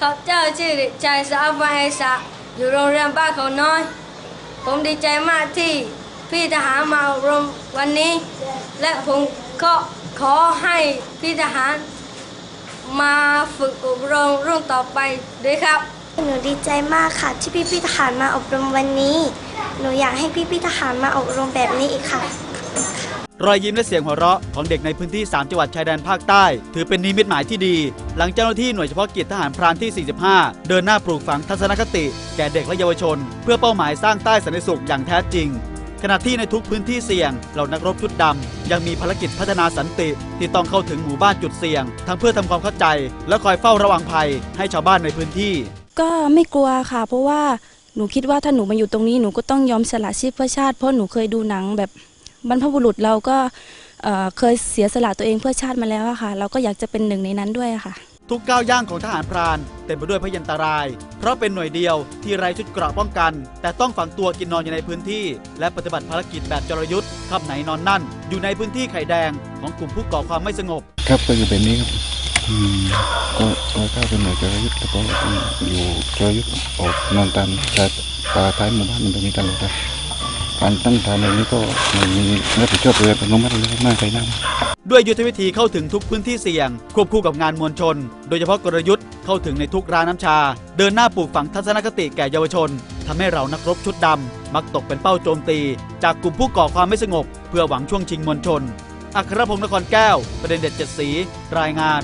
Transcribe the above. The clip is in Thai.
เด็กชายสาววันเอสะอยู่โรงเรียนบ้านเขาน้อย ผมดีใจมากที่พี่ทหารมาอบรมวันนี้ และผมก็ขอให้พี่ทหารมาฝึกอบรมรุ่นต่อไปด้วยครับ หนูดีใจมากค่ะที่พี่พี่ทหารมาอบรมวันนี้ หนูอยากให้พี่พี่ทหารมาอบรมแบบนี้อีกค่ะ รอยยิ้มและเสียงหัวเราะของเด็กในพื้นที่ 3 จังหวัดชายแดนภาคใต้ ถือเป็นนิมิตหมายที่ดี หลังเจ้าหน้าที่หน่วยเฉพาะกิจทหารพรานที่ 45 เดินหน้าปลูกฝังทัศนคติ แก่เด็กและเยาวชน เพื่อเป้าหมายสร้างใต้สันติสุขอย่างแท้จริง ขณะที่ในทุกพื้นที่เสี่ยง เหล่านักรบชุดดำยังมีภารกิจพัฒนาสันติ ที่ต้องเข้าถึงหมู่บ้านจุดเสี่ยง ทั้งเพื่อทำความเข้าใจ และคอยเฝ้าระวังภัย ให้ชาวบ้านในพื้นที่ ก็ไม่กลัวค่ะ เพราะว่าหนูคิดว่าถ้าหนูมาอยู่ตรงนี้หนูก็ต้องยอมสละชีพเพื่อชาติเพราะหนูเคยดูหนังแบบ บรรพบุรุษเราก็เอ่อเคยเสียสละตัวเองเพื่อชาติมาแล้วอะค่ะ เราก็อยากจะเป็นหนึ่งในนั้นด้วยอะค่ะ ทุกก้าวย่างของทหารพรานเต็มไปด้วยพยันตราย เพราะเป็นหน่วยเดียวที่ไร้ชุดเกราะป้องกัน แต่ต้องฝังตัวกินนอนอยู่ในพื้นที่ และปฏิบัติภารกิจแบบจรยุทธ์ขับไหนนอนนั่น อยู่ในพื้นที่ไข่แดงของกลุ่มผู้ก่อความไม่สงบ ครับก็อยู่แบบนี้ครับอืมก็ก็เข้าเป็นหน่วยจรยุทธ์แล้วก็อยู่จรยุทธ์ออกนอนตามชายป่าท้ายหมู่บ้านมันตรงนี้ตลอดครับ การตั้งฐานแบบนี้ก็มีรับผิดชอบเรือเป็นนุมัติเลยมากใจน้ำด้วยยุทธวิธีเข้าถึงทุกพื้นที่เสี่ยง ควบคู่กับงานมวลชน โดยเฉพาะกลยุทธ์เข้าถึงในทุกร้านน้ำชา เดินหน้าปลูกฝังทัศนคติแก่เยาวชนทำให้เรานักรบชุดดำมักตกเป็นเป้าโจมตี จากกลุ่มผู้ก่อความไม่สงบ เพื่อหวังช่วงชิงมวลชน อัครพงศ์นครแก้ว ประเด็นเด็ดเจ็ดสี รายงาน